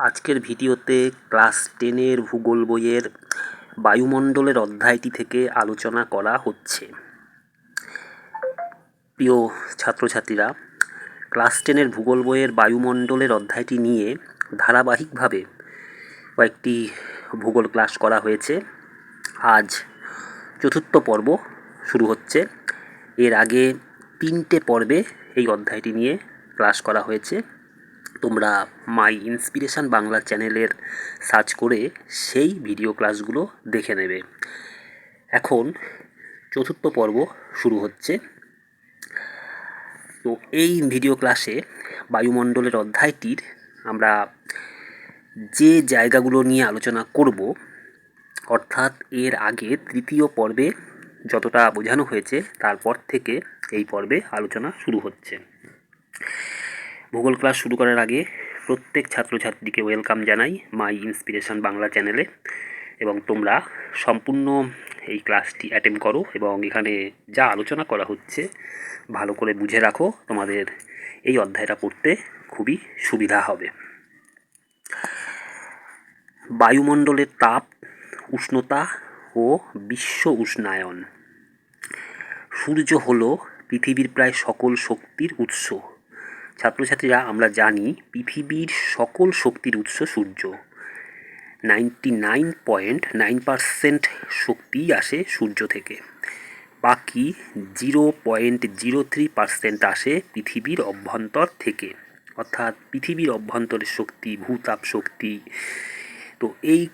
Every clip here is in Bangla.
আজকের ভিডিওতে ক্লাস টেনের ভূগোল বইয়ের বায়ুমণ্ডলের অধ্যায়টি থেকে আলোচনা করা হচ্ছে। প্রিয় ছাত্রছাত্রীরা, ক্লাস টেনের ভূগোল বইয়ের বায়ুমণ্ডলের অধ্যায়টি নিয়ে ধারাবাহিকভাবে কয়েকটি ভূগোল ক্লাস করা হয়েছে। আজ চতুর্থ পর্ব শুরু হচ্ছে। এর আগে তিনটে পর্বে এই অধ্যায়টি নিয়ে ক্লাস করা হয়েছে। তোমরা মাই ইন্সপিরেশান বাংলা চ্যানেলের সার্চ করে সেই ভিডিও ক্লাসগুলো দেখে নেবে। এখন চতুর্থ পর্ব শুরু হচ্ছে। তো এই ভিডিও ক্লাসে বায়ুমণ্ডলের অধ্যায়টির আমরা যে জায়গাগুলো নিয়ে আলোচনা করব, অর্থাৎ এর আগে তৃতীয় পর্বে যতটা বোঝানো হয়েছে, তারপর থেকে এই পর্বে আলোচনা শুরু হচ্ছে। ভূগোল ক্লাস শুরু করার আগে প্রত্যেক ছাত্রছাত্রীকে ওয়েলকাম জানাই মাই ইন্সপিরেশন বাংলা চ্যানেলে এবং তোমরা সম্পূর্ণ এই ক্লাসটি অ্যাটেন্ড করো এবং এখানে যা আলোচনা করা হচ্ছে ভালো করে বুঝে রাখো। তোমাদের এই অধ্যায়টা পড়তে খুবই সুবিধা হবে। বায়ুমণ্ডলের তাপ, উষ্ণতা ও বিশ্ব উষ্ণায়ন। সূর্য হলো পৃথিবীর প্রায় সকল শক্তির উৎস। ছাত্রছাত্রীরা, আমরা জানি পৃথিবীর সকল শক্তির উৎস সূর্য। Ninety nine point nine percent শক্তি আসে সূর্য থেকে। বাকি zero point zero three percent আসে পৃথিবীর অভ্যন্তর থেকে। অর্থাৎ পৃথিবীর অভ্যন্তরের শক্তি, ভূতাপ শক্তি, তো এই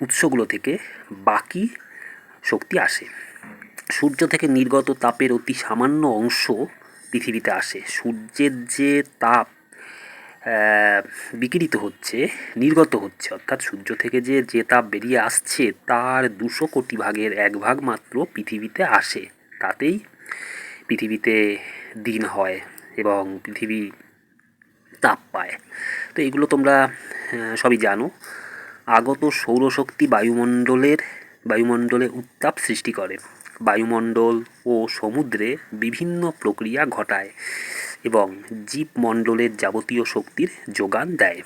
উৎসগুলো থেকে বাকি শক্তি আসে। সূর্য থেকে নির্গত তাপের অতি সামান্য অংশ পৃথিবীতে আসে। সূর্যের যে তাপ বিকিরিত হচ্ছে, নির্গত হচ্ছে, অর্থাৎ সূর্য থেকে যে যে তাপ বেরিয়ে আসছে, তার দুশো কোটি ভাগের এক ভাগ মাত্র পৃথিবীতে আসে। তাতেই পৃথিবীতে দিন হয় এবং পৃথিবী তাপ পায়। তো এগুলো তোমরা সবই জানো। আগত সৌরশক্তি বায়ুমণ্ডলের, বায়ুমণ্ডলে উত্তাপ সৃষ্টি করে। বায়ুমণ্ডল ও সমুদ্রে বিভিন্ন প্রক্রিয়া ঘটায় এবং জীবমণ্ডলের যাবতীয় শক্তির যোগান দেয়।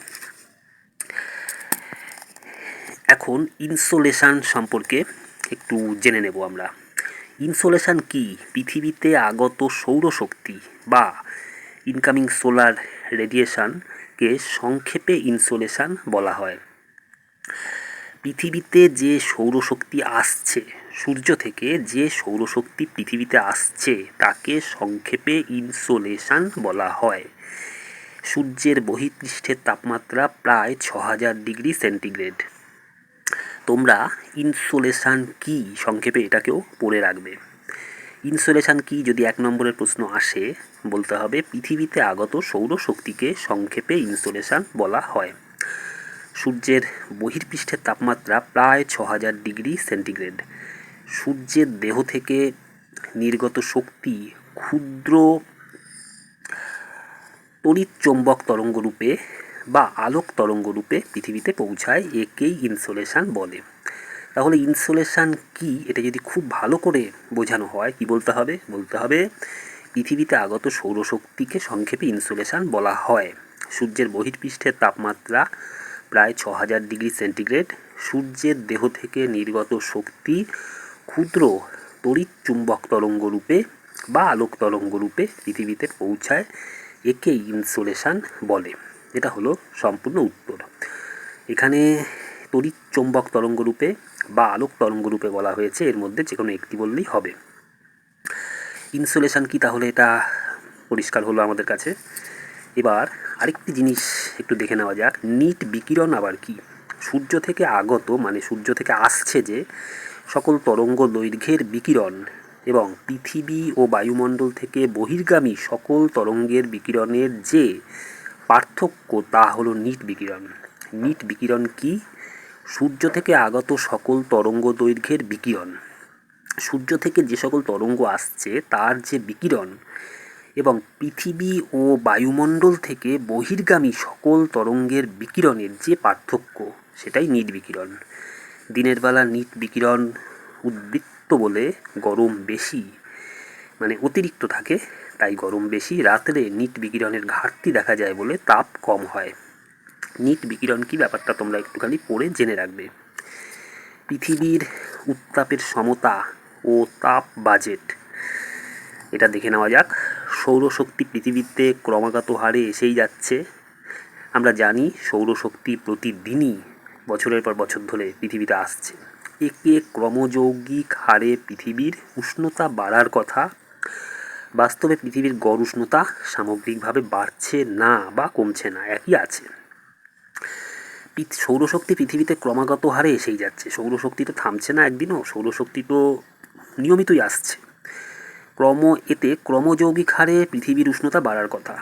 এখন ইনসোলেশন সম্পর্কে একটু জেনে নেব আমরা। ইনসোলেশন কি? পৃথিবীতে আগত সৌরশক্তি বা ইনকামিং সোলার রেডিয়েশনকে সংক্ষেপে ইনসোলেশন বলা হয়। পৃথিবীতে যে সৌরশক্তি আসছে সূর্য থেকে যে সৌরশক্তি পৃথিবীতে আসছে, তাকে সংক্ষেপে ইনসোলেশন বলা হয়। সূর্যের বহিঃপৃষ্ঠের তাপমাত্রা প্রায় ছ হাজার ডিগ্রি সেন্টিগ্রেড। তোমরা ইনসোলেশান কি সংক্ষেপে এটাকেও পড়ে রাখবে। ইনসোলেশান কি যদি এক নম্বরের প্রশ্ন আসে, বলতে হবে পৃথিবীতে আগত সৌরশক্তিকে সংক্ষেপে ইনসোলেশান বলা হয়। সূর্যের বহির্পৃষ্ঠের তাপমাত্রা প্রায় ছ হাজার ডিগ্রি সেন্টিগ্রেড। সূর্যের দেহ থেকে নির্গত শক্তি ক্ষুদ্র তড়িৎ চৌম্বক তরঙ্গরূপে বা আলোক তরঙ্গরূপে পৃথিবীতে পৌঁছায়, একেই ইনসোলেশন বলে। তাহলে ইনসোলেশন কি? এটা যদি খুব ভালো করে বোঝানো হয়, কি বলতে হবে? বলতে হবে, পৃথিবীতে আগত সৌরশক্তিকে সংক্ষেপে ইনসোলেশন বলা হয়। সূর্যের বহির্পৃষ্ঠের তাপমাত্রা প্রায় ছ হাজার ডিগ্রি সেন্টিগ্রেড। সূর্যের দেহ থেকে নির্গত শক্তি ক্ষুদ্র, তড়িৎ চুম্বক তরঙ্গ রূপে বা আলোক তরঙ্গ রূপে পৃথিবীতে পৌঁছায় একে ইনসোলেশন বলে। এটা হলো সম্পূর্ণ উত্তর। এখানে তড়িৎ চুম্বক তরঙ্গ রূপে বা আলোক তরঙ্গ রূপে বলা হয়েছে, এর মধ্যে যে কোনো একটি বললেই হবে। ইনসোলেশন কি? তাহলে এটা পরিষ্কার হলো আমাদের কাছে। এবার আরেকটি জিনিস একটু দেখে নেওয়া যাক। নিট বিকিরণ আবার কি? সূর্য থেকে আগত মানে সূর্য থেকে আসছে যে সকল তরঙ্গ দৈর্ঘ্যের বিকিরণ এবং পৃথিবী ও বায়ুমণ্ডল থেকে বহির্গামী সকল তরঙ্গের বিকিরণের যে পার্থক্য, তা হলো নিট বিকিরণ। নিট বিকিরণ কি? সূর্য থেকে আগত সকল তরঙ্গ দৈর্ঘ্যের বিকিরণ। সূর্য থেকে যে সকল তরঙ্গ আসছে, তার যে বিকিরণ এবং পৃথিবী ও বায়ুমণ্ডল থেকে বহির্গামী সকল তরঙ্গের বিকিরণের যে পার্থক্য, সেটাই নিট বিকিরণ। দিনের বেলা নিট বিকিরণ উদ্বৃত্ত বলে গরম বেশি মানে অতিরিক্ত থাকে, তাই গরম বেশি। রাত্রে নিট বিকিরণের ঘাটতি দেখা যায় বলে তাপ কম হয়। নিট বিকিরণ কি ব্যাপারটা তোমরা একটুখানি পড়ে জেনে রাখবে। পৃথিবীর উত্তাপের সমতা ও তাপ বাজেট, এটা দেখে নেওয়া যাক। সৌরশক্তি পৃথিবীতে ক্রমাগত হারে এসেই যাচ্ছে। আমরা জানি সৌরশক্তি প্রতিদিনই বছরের পর বছর ধরে পৃথিবীতে আসছে। একে ক্রমযৌগিক হারে পৃথিবীর উষ্ণতা বাড়ার কথা। বাস্তবে পৃথিবীর গড় উষ্ণতা সামগ্রিকভাবে বাড়ছে না বা কমছে না, একই আছে। সৌরশক্তি পৃথিবীতে ক্রমাগত হারে এসেই যাচ্ছে। সৌরশক্তি তো থামছে না একদিনও, সৌরশক্তি তো নিয়মিতই আসছে। ক্রম, এতে ক্রমযৌগিক হারে পৃথিবীর উষ্ণতা বাড়ার কথা।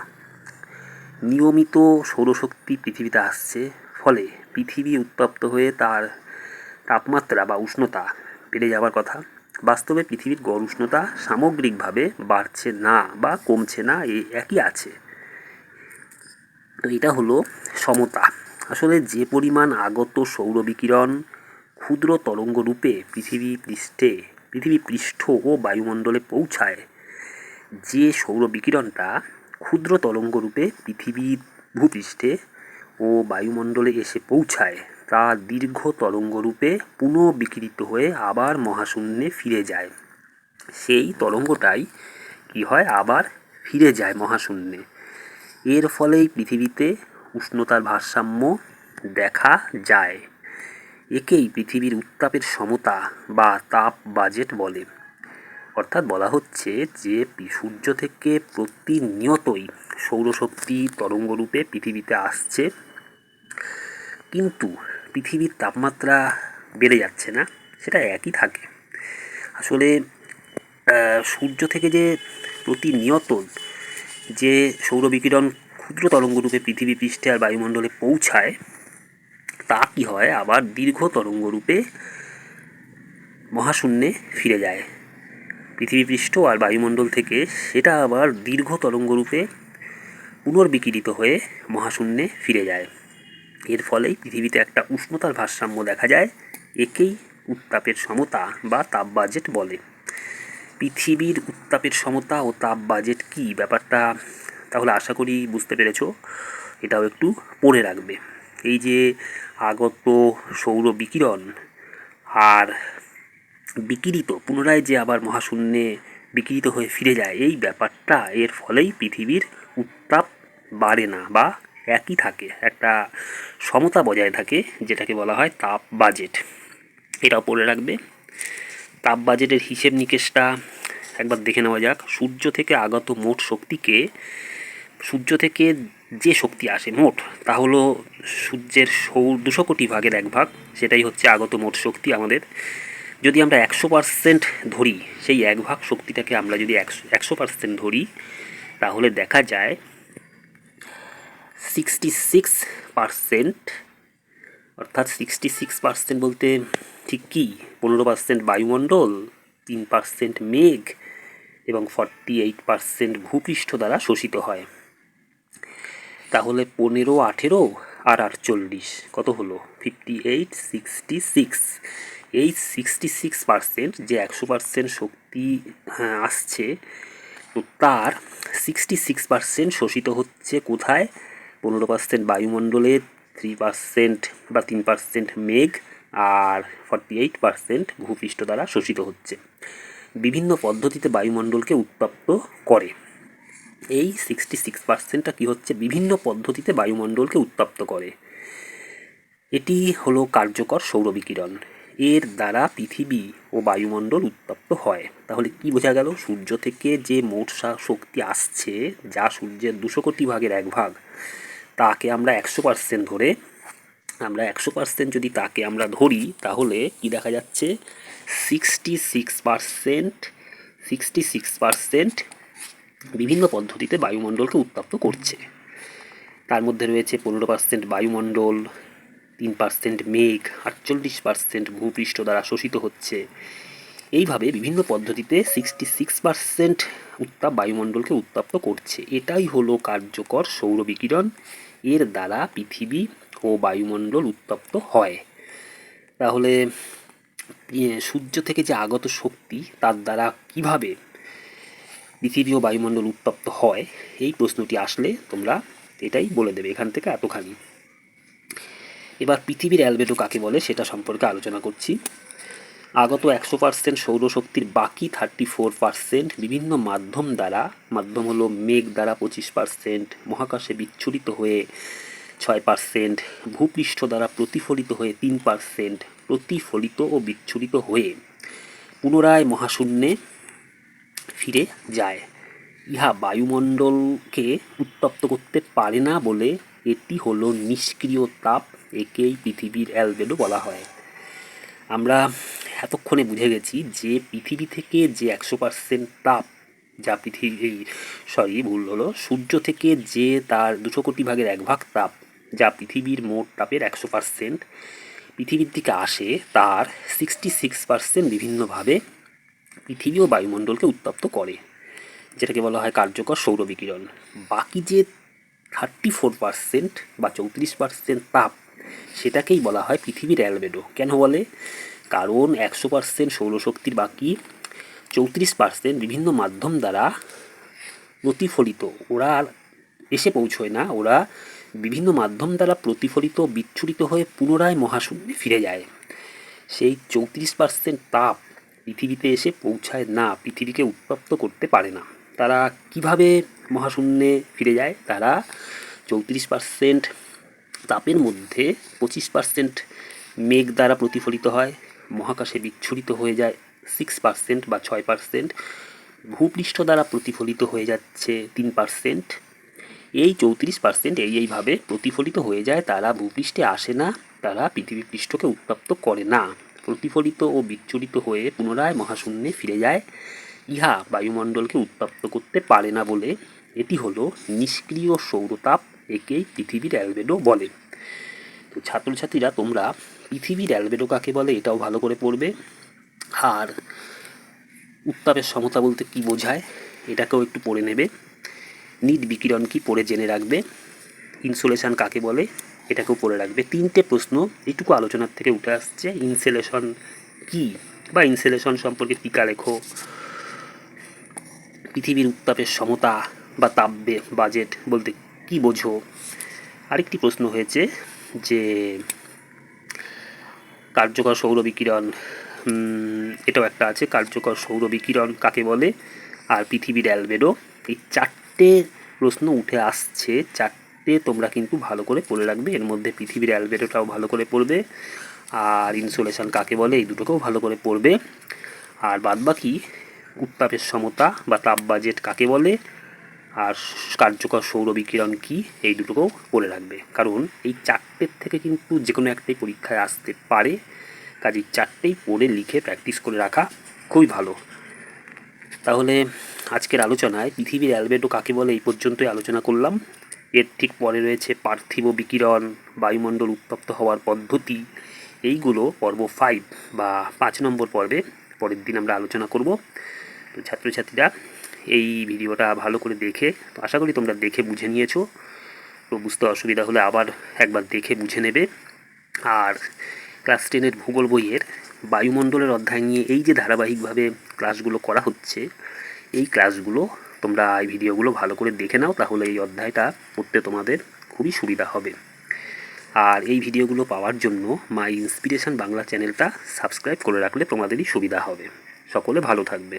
নিয়মিত সৌরশক্তি পৃথিবীতে আসছে। ফলে পৃথিবী উত্তপ্ত হয়ে তার তাপমাত্রা বা উষ্ণতা বেড়ে যাওয়ার কথা। বাস্তবে পৃথিবীর গড় উষ্ণতা সামগ্রিকভাবে বাড়ছে না বা কমছে না এই একই আছে। তো এটা হলো সমতা। আসলে যে পরিমাণ আগত সৌর বিকিরণ ক্ষুদ্র তরঙ্গ রূপে পৃথিবী পৃষ্ঠে, পৃথিবী পৃষ্ঠ ও বায়ুমণ্ডলে পৌঁছায়, যে সৌর বিকিরণটা ক্ষুদ্র তরঙ্গ রূপে পৃথিবীর ভূপৃষ্ঠে ও বায়ুমণ্ডলে এসে পৌঁছায়, তা দীর্ঘ তরঙ্গ রূপে পুনঃবিকিরিত হয়ে আবার মহাশূন্যে ফিরে যায়। সেই তরঙ্গটাই কি হয়, আবার ফিরে যায় মহাশূন্যে। এর ফলেই পৃথিবীতে উষ্ণতার ভারসাম্য দেখা যায়। একেই পৃথিবীর উত্তাপের সমতা বা তাপ বাজেট বলে। অর্থাৎ বলা হচ্ছে যে, সূর্য থেকে প্রতিনিয়তই সৌরশক্তি তরঙ্গরূপে পৃথিবীতে আসছে কিন্তু পৃথিবীর তাপমাত্রা বেড়ে যাচ্ছে না, সেটা একই থাকে। আসলে সূর্য থেকে যে প্রতিনিয়ত যে সৌরবিকিরণ ক্ষুদ্র তরঙ্গরূপে পৃথিবী পৃষ্ঠে আর বায়ুমণ্ডলে পৌঁছায়, তা কি হয়? আবার দীর্ঘ তরঙ্গরূপে মহাশূন্যে ফিরে যায়। পৃথিবী পৃষ্ঠ আর বায়ুমণ্ডল থেকে সেটা আবার দীর্ঘ তরঙ্গরূপে পুনর্বিকিরিত হয়ে মহাশূন্যে ফিরে যায়। এর ফলেই পৃথিবীতে একটা উষ্ণতার ভারসাম্য দেখা যায়, একেই উত্তাপের সমতা বা তাপ বাজেট বলে। পৃথিবীর উত্তাপের সমতা ও তাপ বাজেট কি ব্যাপারটা তাহলে আশা করি বুঝতে পেরেছ, এটাও একটু পড়ে রাখবে। এই যে আগত সৌর বিকিরণ আর বিকিরিত, পুনরায় যে আবার মহাশূন্যে বিকিরিত হয়ে ফিরে যায়, এই ব্যাপারটা এর ফলেই পৃথিবীর উত্তাপ বাড়ে না বা একই থাকে, একটা সমতা বজায় থাকে, যেটাকে বলা হয় তাপ বাজেট। এটাও পড়ে রাখবে। তাপ বাজেটের হিসেব নিকেশটা একবার দেখে নেওয়া যাক। সূর্য থেকে আগত মোট শক্তিকে, সূর্য থেকে যে শক্তি আসে মোট, তা হলো সূর্যের সৌর দুশো কোটি ভাগের এক ভাগ, সেটাই হচ্ছে আগত মোট শক্তি আমাদের। যদি আমরা একশো পার্সেন্ট ধরি, সেই এক ভাগ শক্তিটাকে আমরা যদি একশো একশো পার্সেন্ট ধরি, তাহলে দেখা যায় সিক্সটি সিক্স পার্সেন্ট অর্থাৎ সিক্সটি সিক্স পার্সেন্ট বলতে ঠিক কী? পনেরো পার্সেন্ট বায়ুমণ্ডল তিন পার্সেন্ট মেঘ এবং ফর্টি এইট পার্সেন্ট ভূপৃষ্ঠ দ্বারা শোষিত হয়। তাহলে পনেরো আঠেরো আর আটচল্লিশ কত হলো? ফিফটি এইট সিক্সটি সিক্স এই সিক্সটি সিক্স পার্সেন্ট যে একশো পার্সেন্ট শক্তি হ্যাঁ, আসছে তো তার সিক্সটি সিক্স পার্সেন্ট শোষিত হচ্ছে কোথায়? পনেরো পার্সেন্ট বায়ুমণ্ডলে থ্রি পার্সেন্ট বা তিন পার্সেন্ট মেঘ আর ফর্টি এইট পার্সেন্ট ভূপৃষ্ঠ দ্বারা শোষিত হচ্ছে। বিভিন্ন পদ্ধতিতে বায়ুমণ্ডলকে উত্তপ্ত করে। এই সিক্সটি সিক্স পার্সেন্টটা কী হচ্ছে? বিভিন্ন পদ্ধতিতে বায়ুমণ্ডলকে উত্তপ্ত করে। এটি হলো কার্যকর সৌরবিকিরণ এর দ্বারা পৃথিবী ও বায়ুমণ্ডল উত্তপ্ত হয়। তাহলে কি বোঝা গেল? সূর্য থেকে যে মোট শক্তি আসছে, যা সূর্যের দুশো কোটি ভাগের এক ভাগ তাকে আমরা একশো পার্সেন্ট ধরে, আমরা একশো পার্সেন্ট যদি তাকে আমরা ধরি, তাহলে কি দেখা যাচ্ছে? Sixty six percent sixty six percent বিভিন্ন পদ্ধতিতে বায়ুমণ্ডলকে উত্তপ্ত করছে। তার মধ্যে রয়েছে পনেরো পার্সেন্ট বায়ুমণ্ডল, তিন পার্সেন্ট মেঘ, আটচল্লিশ পার্সেন্ট ভূপৃষ্ঠ দ্বারা শোষিত হচ্ছে। এইভাবে বিভিন্ন পদ্ধতিতে সিক্সটি সিক্স পার্সেন্ট উত্তাপ বায়ুমণ্ডলকে উত্তপ্ত করছে। এটাই হলো কার্যকর সৌর বিকিরণ। এর দ্বারা পৃথিবী ও বায়ুমণ্ডল উত্তপ্ত হয়। তাহলে সূর্য থেকে যে আগত শক্তি, তার দ্বারা কীভাবে পৃথিবী ও বায়ুমণ্ডল উত্তপ্ত হয়, এই প্রশ্নটি আসলে তোমরা এটাই বলে দেবে এখান থেকে এতখানি। এবার পৃথিবীর অ্যালবেডো কাকে বলে, সেটা সম্পর্কে আলোচনা করছি। আগত একশো পার্সেন্ট সৌরশক্তির বাকি থার্টি ফোর পার্সেন্ট বিভিন্ন মাধ্যম দ্বারা, মাধ্যম হলো মেঘ দ্বারা পঁচিশ পার্সেন্ট মহাকাশে বিচ্ছুরিত হয়ে ছয় পার্সেন্ট ভূপৃষ্ঠ দ্বারা প্রতিফলিত হয়ে তিন পার্সেন্ট প্রতিফলিত ও বিচ্ছুরিত হয়ে পুনরায় মহাশূন্যে ফিরে যায়। ইহা বায়ুমণ্ডলকে উত্তপ্ত করতে পারে না বলে এটি হলো নিষ্ক্রিয় তাপ, একেই পৃথিবীর অ্যালবেডো বলা হয়। আমরা এতক্ষণে বুঝে গেছি যে পৃথিবী থেকে যে একশো পার্সেন্ট তাপ যা পৃথিবী সরি ভুল হলো, সূর্য থেকে যে তার দুশো কোটি ভাগের এক ভাগ তাপ যা পৃথিবীর মোট তাপের একশো পার্সেন্ট পৃথিবীর দিকে আসে, তার সিক্সটি সিক্স পার্সেন্ট বিভিন্নভাবে পৃথিবী ও বায়ুমণ্ডলকে উত্তপ্ত করে, যেটাকে বলা হয় কার্যকর সৌর বিকিরণ। বাকি যে থার্টি ফোর পার্সেন্ট বা চৌত্রিশ পার্সেন্ট তাপ সেটাকেই বলা হয় পৃথিবীর অ্যালবেডো। কেন বলে? কারণ একশো পার্সেন্ট সৌরশক্তির বাকি চৌত্রিশ পার্সেন্ট বিভিন্ন মাধ্যম দ্বারা প্রতিফলিত। ওরা আর এসে পৌঁছয় না। ওরা বিভিন্ন মাধ্যম দ্বারা প্রতিফলিত, বিচ্ছুরিত হয়ে পুনরায় মহাশূন্যে ফিরে যায়। সেই চৌত্রিশ পার্সেন্ট তাপ পৃথিবীতে এসে পৌঁছায় না, পৃথিবীকে উত্তপ্ত করতে পারে না। তারা কীভাবে মহাশূন্যে ফিরে যায়? তারা চৌত্রিশ পার্সেন্ট তাপের মধ্যে পঁচিশ পার্সেন্ট মেঘ দ্বারা প্রতিফলিত হয়, মহাকাশে বিচ্ছুরিত হয়ে যায় সিক্স পার্সেন্ট বা ছয় পার্সেন্ট ভূপৃষ্ঠ দ্বারা প্রতিফলিত হয়ে যাচ্ছে তিন পার্সেন্ট এই চৌত্রিশ পার্সেন্ট এই এইভাবে প্রতিফলিত হয়ে যায়, তারা ভূপৃষ্ঠে আসে না, তারা পৃথিবী পৃষ্ঠকে উত্তপ্ত করে না। প্রতিফলিত ও বিচ্ছুরিত হয়ে পুনরায় মহাশূন্যে ফিরে যায়, ইহা বায়ুমণ্ডলকে উত্তপ্ত করতে পারে না বলে। এটি হলো নিষ্ক্রিয় সৌরতাপ একেই পৃথিবীর অ্যালবেডো বলে। তো ছাত্রছাত্রীরা, তোমরা পৃথিবীর অ্যালবেডো কাকে বলে এটাও ভালো করে পড়বে। আর উত্তাপের সমতা বলতে কি বোঝায়, এটাকেও একটু পড়ে নেবে। নিট বিকিরণ কি পড়ে জেনে রাখবে। ইনসুলেশন কাকে বলে, এটাকেও পড়ে রাখবে। তিনটে প্রশ্ন এইটুকু আলোচনার থেকে উঠে আসছে। ইনসুলেশন কি বা ইনসুলেশন সম্পর্কে টিকা লেখো। পৃথিবীর উত্তাপের সমতা বা তাপবে, বাজেট বলতে কি বোঝো? আরেকটি প্রশ্ন হয়েছে যে, কার্যকর সৌর বিকিরণ এটাও একটা আছে, কার্যকর সৌর বিকিরণ কাকে বলে? আর পৃথিবীর অ্যালবেডো। এই চারটে প্রশ্ন উঠে আসছে, চারটে তোমরা কিন্তু ভালো করে পড়ে রাখবে, এর মধ্যে পৃথিবীর অ্যালবেডোটাও ভালো করে পড়বে, আর ইনসুলেশন কাকে বলে, এই দুটোকেও ভালো করে পড়বে। আর বাদবাকি উত্তাপের সমতা বা তাপ বাজেট কাকে বলে? আর কার্যকর সৌর বিকিরণ কী? এই দুটোকেও পড়ে রাখবে। কারণ এই চারটের থেকে কিন্তু যে কোনো একটাই পরীক্ষায় আসতে পারে। কাজেই চারটেই পড়ে, লিখে প্র্যাকটিস করে রাখা খুবই ভালো। তাহলে আজকের আলোচনায় পৃথিবীর অ্যালবেডো কাকে বলে এই পর্যন্তই আলোচনা করলাম। এর ঠিক পরে রয়েছে পার্থিব বিকিরণ, বায়ুমণ্ডল উত্তপ্ত হওয়ার পদ্ধতি। এইগুলো পর্ব ফাইভ বা পাঁচ নম্বর পর্বে পরের দিন আমরা আলোচনা করব। তো ছাত্রছাত্রীরা এই ভিডিওটা ভালো করে দেখে তো আশা করি তোমরা দেখে বুঝে নিয়েছো। তো বুঝতে অসুবিধা হলে আবার একবার দেখে বুঝে নেবে। আর ক্লাস টেনের ভূগোল বইয়ের বায়ুমণ্ডলের অধ্যায় নিয়ে এই যে ধারাবাহিকভাবে ক্লাসগুলো করা হচ্ছে, এই ক্লাসগুলো তোমরা এই ভিডিওগুলো ভালো করে দেখে নাও, তাহলে এই অধ্যায়টা পড়তে তোমাদের খুবই সুবিধা হবে। আর এই ভিডিওগুলো পাওয়ার জন্য মাই ইন্সপিরেশন বাংলা চ্যানেলটা সাবস্ক্রাইব করে রাখলে তোমাদেরই সুবিধা হবে। সকলে ভালো থাকবে।